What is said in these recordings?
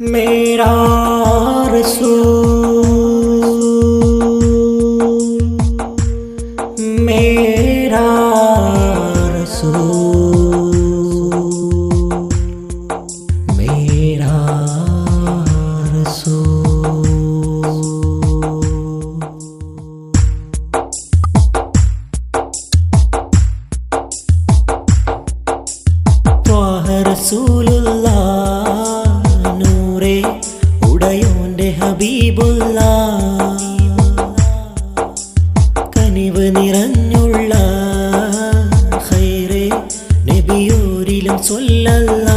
मेरा रसूल मेरा रसूल मेरा रसूल طه رسول ഹബീബുള്ള കനിവ് നിറഞ്ഞുള്ള ഹൈറേ നബിയോരിലും സൊല്ലല്ല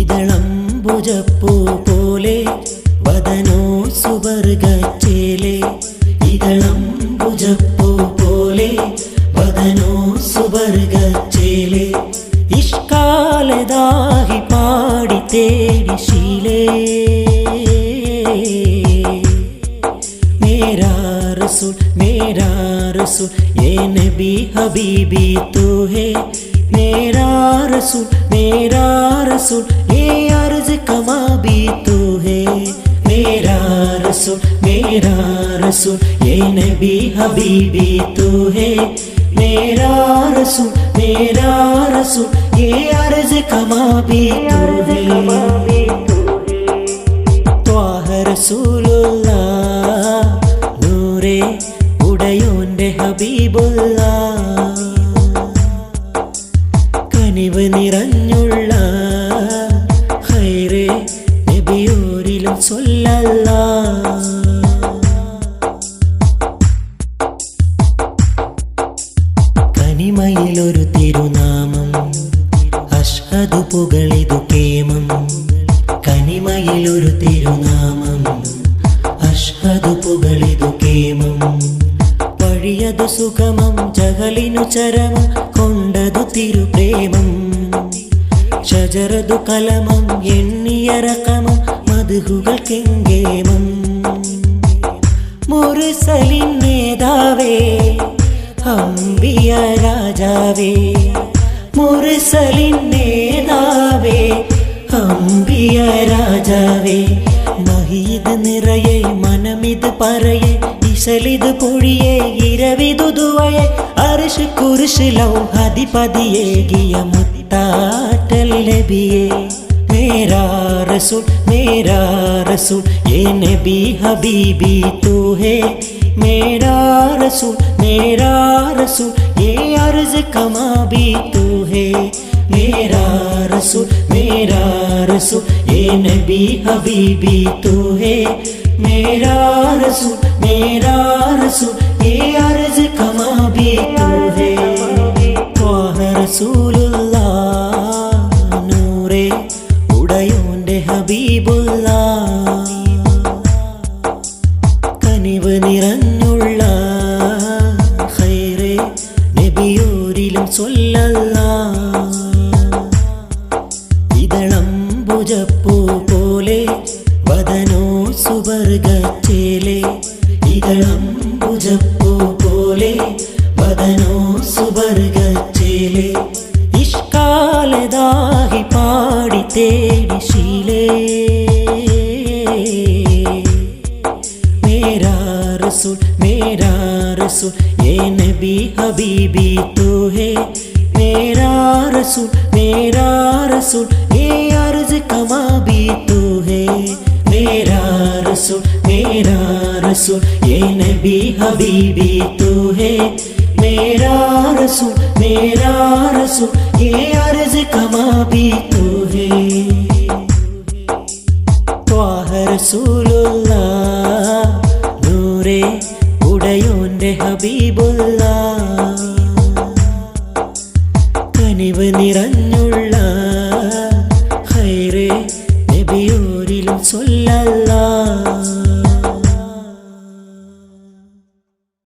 ഇതളം ഭുജപ്പൂ പോലെ വദനോ സുവർഗച്ചേലെ ഇതളം ഭുജപ്പൂ പോലെ വദനോ സുവർഗച്ചേലെ ഇഷ്കാലദാഹി പാടി തേടി ശീലേ. मेरा रसूल ये नबी हबीबी तू है। मेरा रसूल मेरा रसूल ये अर्ज़ कमा भी तू है। मेरा रसूल मेरा रसूल ये नबी हबीबी तू है। मेरा रसूल मेरा रसूल ये अर्ज़ कमा भी तू है। तो रसूल കനിവ് നിറഞ്ഞുള്ള ഹൈറേ നബിയോരിലും സൊല്ലല്ല കനിമയിലൊരു തിരുനാമം അഷ്ഹദു പുകളിതു കേമം. കനിമയിലൊരു തിരുനാമം വഴിയതു ചകലിനു ചരമ കൊണ്ടതു തിരുപ്രേമം. ഷജറതു കലമം എണ്ണിയ റകമം മധുഹുകൾ കെങ്കേമം മുറുസലിൻ നേതാവേ അമ്പിയ രാജാവേ മുറുസലിൻ നേതാവേ അമ്പിയ രാജാവേ മഹീദ് നിറയെ മനമിത് പറയെ ಬಿಸಿಲಿದು ಪುಳಿಯೇ ಇರವಿದುದುವಯೆ ಅರಿಶು ಕುರುಶಿಲವು ಹದಿ ಪದಿಯೇಗಿಯ ಮುತ್ತಾಟಲ್ಲೆಬಿಯೇ मेरा रसूल मेरा रसूल ये नबी हबीबी तू मेरा रसूल मेरा रसूल ये अर्ज़ कमा भी तू मेरा रसूल मेरा रसूल ये नबी हबीबी तू है मेरा रसूल मेरा रसूल ये अर्ज़ कमा भी तू है। അംബുജപ്പൂ പോലെ വദനോ സുവർഗച്ചേലെ നിഷ്കാലദാഹി പാടി തേടി ശീലേ. മേരാ റസൂൽ മേരാ റസൂൽ ഏ നബി ഹബീബി തൂ ഹേ മേരാ റസൂൽ മേരാ റസൂൽ ഏ അർജ് കമാ ബി തൂ ഹേ മേരാ റസൂൽ മേരാ റസൂൽ भी हबीबी तू है मेरा रसू मेरा रसू ये अर्ज़ कमा भी तू है तो रसूलुल्लाह